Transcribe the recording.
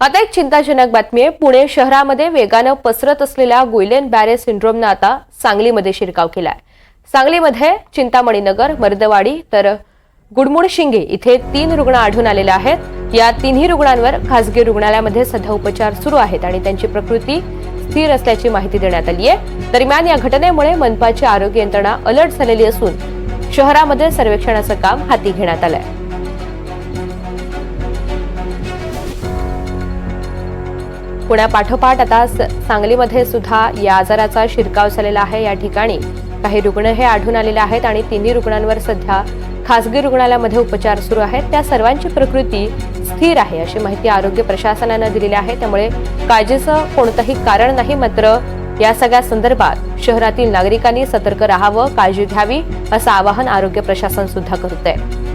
आता एक चिंताजनक बातमी आहे. पुणे शहरामध्ये वेगानं पसरत असलेल्या गुइलेन बॅरे सिंड्रोमनं आता सांगलीमध्ये शिरकाव केला आहे सांगलीमध्ये चिंतामणीनगर मर्दवाडी तर गुडमुड शिंगे इथे तीन रुग्ण आढळून आलेले आहेत. या तिन्ही रुग्णांवर खासगी रुग्णालयामध्ये सध्या उपचार सुरू आहेत आणि त्यांची प्रकृती स्थिर असल्याची माहिती देण्यात आली आहे. दरम्यान या घटनेमुळे मनपाची आरोग्य यंत्रणा अलर्ट झालेली असून शहरामध्ये सर्वेक्षणाचं काम हाती घेण्यात आलं आहे पुण्यापाठोपाठ आता स- सांगलीमध्ये सुद्धा या आजाराचा शिरकाव झालेला आहे. या ठिकाणी काही रुग्ण हे आढळून आलेले आहेत आणि तिन्ही रुग्णांवर सध्या खासगी रुग्णालयामध्ये उपचार सुरू आहेत. त्या सर्वांची प्रकृती स्थिर आहे अशी माहिती आरोग्य प्रशासनानं दिलेली आहे. त्यामुळे काळजीचं कोणतंही कारण नाही मात्र या सगळ्या संदर्भात शहरातील नागरिकांनी सतर्क राहावं काळजी घ्यावी असं आवाहन आरोग्य प्रशासन सुद्धा करत आहे